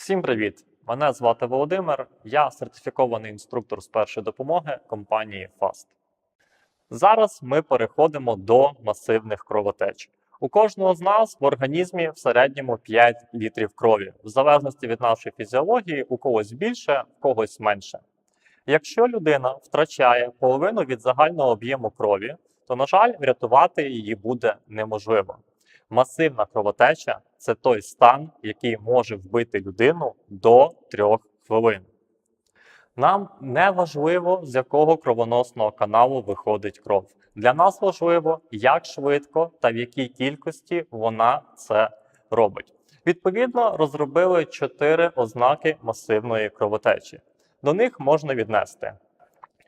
Всім привіт! Мене звати Володимир. Я сертифікований інструктор з першої допомоги компанії FAST. Зараз ми переходимо до масивних кровотеч. У кожного з нас в організмі в середньому 5 літрів крові, в залежності від нашої фізіології, у когось більше, в когось менше. Якщо людина втрачає половину від загального об'єму крові, то, на жаль, врятувати її буде неможливо. Масивна кровотеча це той стан, який може вбити людину до 3 хвилин. Нам не важливо, з якого кровоносного каналу виходить кров. Для нас важливо, як швидко та в якій кількості вона це робить. Відповідно, розробили чотири ознаки масивної кровотечі. До них можна віднести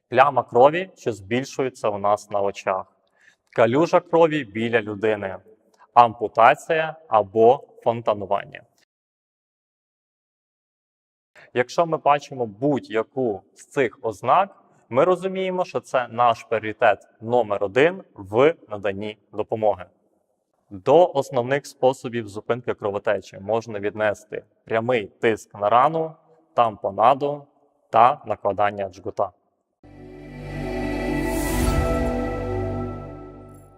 пляма крові, що збільшується у нас на очах, калюжа крові біля людини, ампутація або фонтанування. Якщо ми бачимо будь-яку з цих ознак, ми розуміємо, що це наш пріоритет номер один в наданні допомоги. До основних способів зупинки кровотечі можна віднести прямий тиск на рану, тампонаду та накладання джгута.